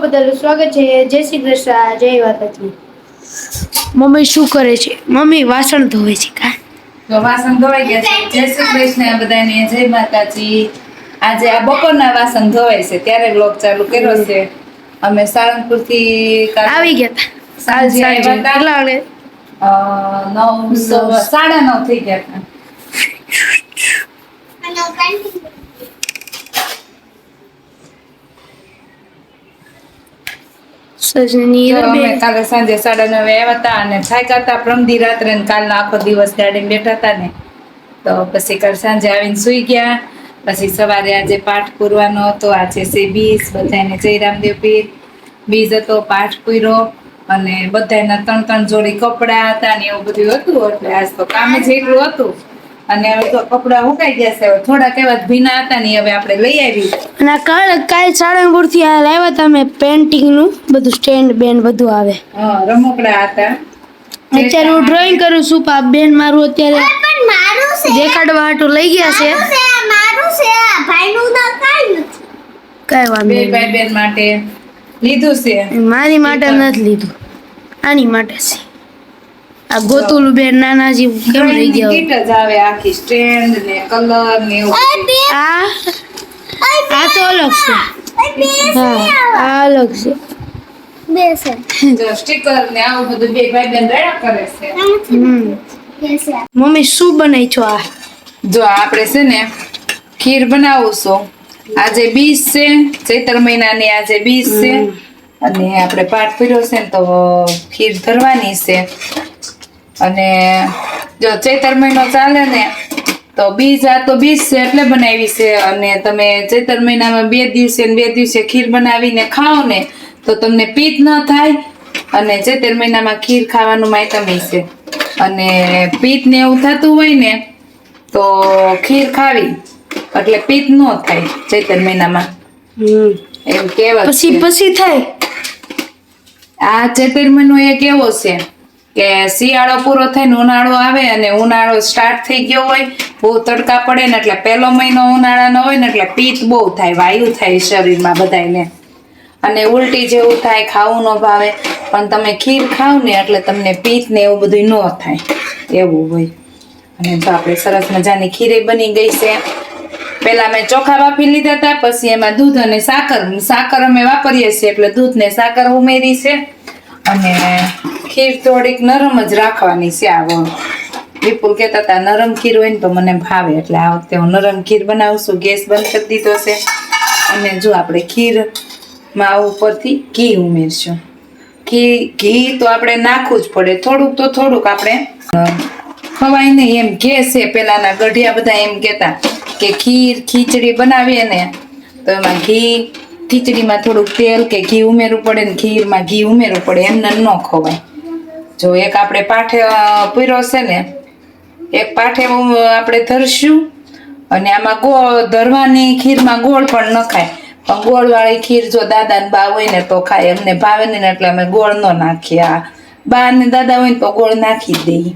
મૂકવા બદલ સ્વાગત છે. જય શ્રી કૃષ્ણ. જય માતાજી. મમ્મી શું કરે છે? મમ્મી વાસણ ધોવે છે કા તો વાસણ ધોવાઈ ગયા છે. જય શ્રી કૃષ્ણ બધાને. જય માતાજી. આજે આ બપોરના વાસણ ધોવાય છે. ત્યારે બ્લોગ ચાલુ કર્યો છે. અમે સાળંગપુરથી આવી ગયા તા. કાલ સાંજે સાંજે આવ્યા હતા. નવ સાડા નવ થઈ ગયા હતા સજની અમે કાલે સાંજે સાડા નવે આવ્યા હતા અને થાક્યા હતા પ્રમદી રાત્રે ને કાલનો આખો દિવસ ગાડી બેઠા હતા ને. તો પછી કાલ સાંજે આવીને સુઈ ગયા. પછી સવારે આજે પાઠ પૂરવાનો હતો. આજે છે બીજ બધાને જય રામદેવ પીર. બીજ હતો પાઠ પૂર્યો અને બધાના ત્રણ ત્રણ જોડી કપડા હતા ને એવું બધું હતું. એટલે આજ તો કામ જ એટલું હતું. અને હવે તો કપડાં હુકાઈ ગયા છે. થોડાક એવા ભીના હતા ને હવે આપણે લઈ આવી. અને કાલ કાલ સાળંગપુરથી આ લાવ્યા હતા અમે પેન્ટિંગનું બધું સ્ટેન્ડ બેન્ડ બધું આવે. હા, રમકડા હતા. અત્યારે હું ડ્રોઈંગ કરું છું પા બેન મારું અત્યારે પણ મારું છે. દેખાડવા હાટું લઈ ગયા છે. મારું છે ભાઈનું તો કાઈ નથી. કઈ વાંધો બે ભાઈ બેન માટે લીધું છે. મારી માટે નથી લીધું. આની માટે છે. આ ગોતુલું બેન નાના જેવું કેમ રહી ગયો કીટ જ આવે આખી સ્ટેન્ડ ને કલર ને એવું આ? આ તો અલગ છે. હા આ અલગ છે. બે છે. જો સ્ટીકર ને આવું બધું બે ભાઈ બેન રેડા કરે છે. હમ. બે છે. મમ્મી શું બનાવી છો આ? જો આપણે છે ને ખીર બનાવું આજે બીજ છે ચૈત્ર મહિનાની આજે બીજ છે. અને આપણે પાઠ પીર્યો છે ને તો ખીર ધરવાની છે. અને જો ચૈતર મહિનો ચાલે ને તો બીજ આ તો બીજ છે એટલે બનાવી છે. અને તમે ચૈતર મહિનામાં બે દિવસે ને બે દિવસે ખીર બનાવીને ખાઓ ને તો તમને પિત્ત ન થાય. અને ચૈતર મહિનામાં ખીર ખાવાનું માયતમ છે. અને પિત્ત ને એવું થતું હોય ને તો ખીર ખાવી. એટલે પિત્ત ન થાય ચૈતર મહિનામાં. હમ. એવું કહેવત પછી. પછી થાય? આ ચૈતર મહિનો એક એવો છે. કે શિયાળો પૂરો થઈને ઉનાળો આવે અને ઉનાળો સ્ટાર્ટ થઈ ગયો હોય, બહુ તડકા પડે ને એટલે પહેલો મહિનો ઉનાળાનો હોય ને એટલે પિત્ત બહુ થાય, વાયુ થાય શરીરમાં બધાને અને ઉલટી જેવું થાય, ખાવું ન ભાવે, પણ તમે ખીર ખાવ ને એટલે તમને પિત્ત ને એવું બધું ન થાય. એવું હોય. અને જો આપણે સરસ મજાની ખીરે બની ગઈ છે. પહેલાં મેં ચોખા બાફી લીધા હતા, પછી એમાં દૂધ અને સાકર સાકર અમે વાપરીએ છીએ એટલે દૂધ ને સાકર ઉમેરી છે. અને ખીર થોડીક નરમ જ રાખવાની છે આ વખત. વિપુલ કહેતા હતા, નરમ ખીર હોય ને તો મને ભાવે. એટલે આ વખતે હું નરમ ખીર બનાવશું. ગેસ બંધ કરી દીધો છે. અને જો આપણે ખીરમાં ઉપરથી ઘી ઉમેરશું. ઘી ઘી તો આપણે નાખવું જ પડે. થોડુંક તો થોડુંક આપણે ખવાય નહીં. એમ ઘે છે. પહેલાંના ગઢિયા બધા એમ કહેતા કે ખીર ખીચડી બનાવીએ ને, તો એમાં ઘી ખીચડીમાં થોડુંક તેલ કે ઘી ઉમેરવું પડે ને ખીરમાં ઘી ઉમેરવું પડે, એમને ન ખવાય. જો એક આપણે પાઠે પીરો છે ને, એક પાઠે આપણે ધરશું અને આમાં ગોળ ધરવાની ખીરમાં ગોળ પણ ન ખાય. પણ ગોળવાળી ખીર જો દાદા ને બા હોય ને તો ખાય. એમને ભાવે ને એટલે અમે ગોળ ન નાખીએ. આ બા ને દાદા હોય ને તો ગોળ નાખી દઈએ.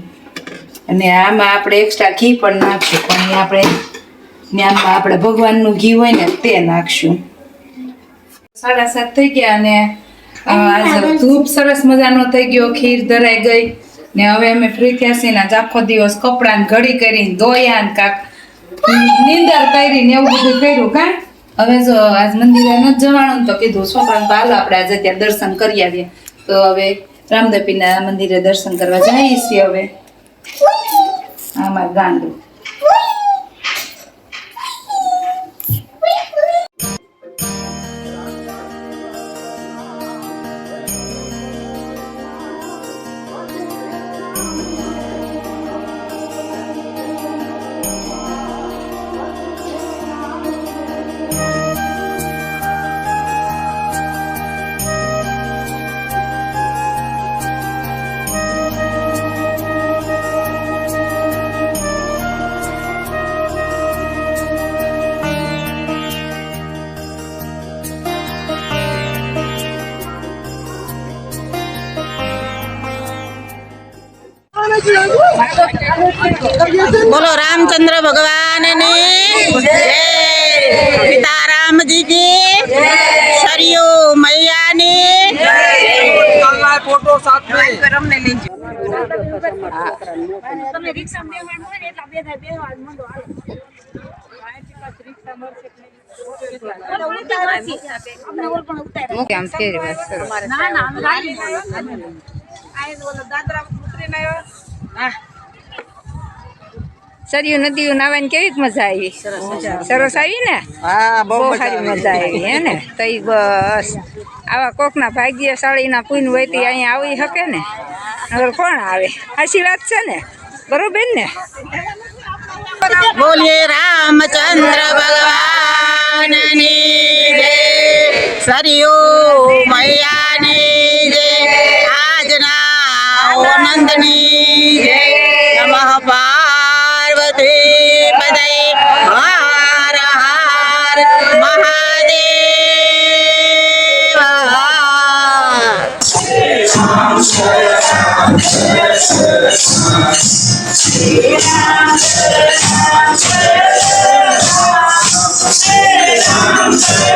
અને આમાં આપણે એક્સ્ટ્રા ઘી પણ નાખશું. પણ આપણે, ને આપણે ભગવાનનું ઘી હોય ને તે નાખશું. સાડા સાત થઈ ગયા અને આજે ધૂપ સરસ મજાનો થઈ ગયો ખીર ધરાઈ ગઈ. ને હવે અમે ફ્રી થયા છીએ આજ આખો દિવસ કપડાં ઘડી કરીને ધોયા ને કાક નીંદર કરીને એવું બધું કર્યું કા? હવે જો આજ મંદિરે ન જવાનું તો કીધું છોકરાને હાલો આપણે આજે ત્યાં દર્શન કરી આવીએ. તો હવે રામદેપીના મંદિરે દર્શન કરવા જઈએ છીએ હવે. આમાં ગાંડું. બોલો રામચંદ્ર ભગવાનની જય. પિતા રામજી કી સરયુ મૂકે દાદરા ફેરી વાત કરો સરયુ નદીઓ નાવાની કેવી મજા આવી? સરસ આવી. ને? બહુ સારી મજા આવી હે ને? તો બસ. આવા કોકના ભાગ્યશાળીના પૂન હોય તો અહીંયા આવી શકે ને? હવે કોણ આવે? હાસી વાત છે ને? બરોબર ને? બોલીએ રામચંદ્ર ભગવાનની જય. સરયુ મૈયાની જય. Yeah.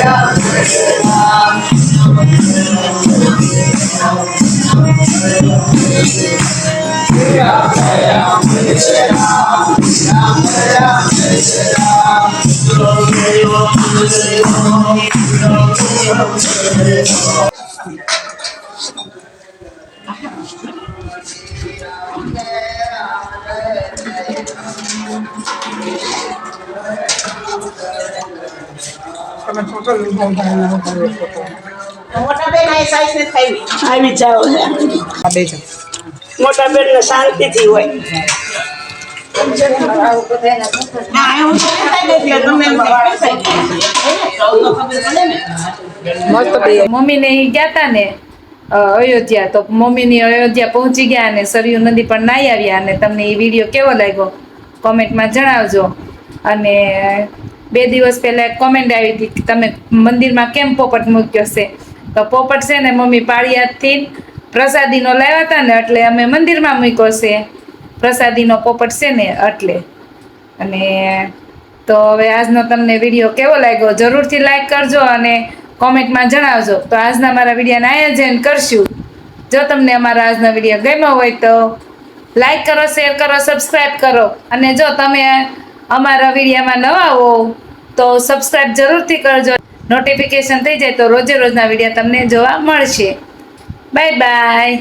Yeah. મોટા બેન આ સાઈઝ ને થઈ આવી જાઓ. મોટા બેન ને શાંતિથી હોય. મમ્મીને ગયા હતા ને અયોધ્યા તો મમ્મીની અયોધ્યા પહોંચી ગયા અને સરયુ નદી પણ નાઈ આવ્યા અને તમને એ વીડિયો કેવો લાગ્યો? કોમેન્ટમાં જણાવજો. અને બે દિવસ પહેલા એક કોમેન્ટ આવી હતી કે તમે મંદિરમાં કેમ પોપટ મૂક્યો છે? તો પોપટ છે ને મમ્મી પાળિયાદથી પ્રસાદીનો લાવ્યા હતા ને એટલે અમે મંદિરમાં મૂક્યો છે. પ્રસાદીનો પોપટ છે ને એટલે. અને તો હવે આજનો તમને વીડિયો કેવો લાગ્યો? જરૂરથી લાઈક કરજો અને કોમેન્ટમાં જણાવજો. તો આજના મારા વિડીયાને આયોજન કરશું. જો તમને અમારા આજનો વીડિયો ગમ્યો હોય તો લાઈક કરો શેર કરો સબસ્ક્રાઈબ કરો. અને જો તમે અમારા વિડીયામાં નવા હો તો સબસ્ક્રાઈબ જરૂરથી કરજો. નોટિફિકેશન થઈ જાય તો રોજે રોજના વિડીયા તમને જોવા મળશે. Bye bye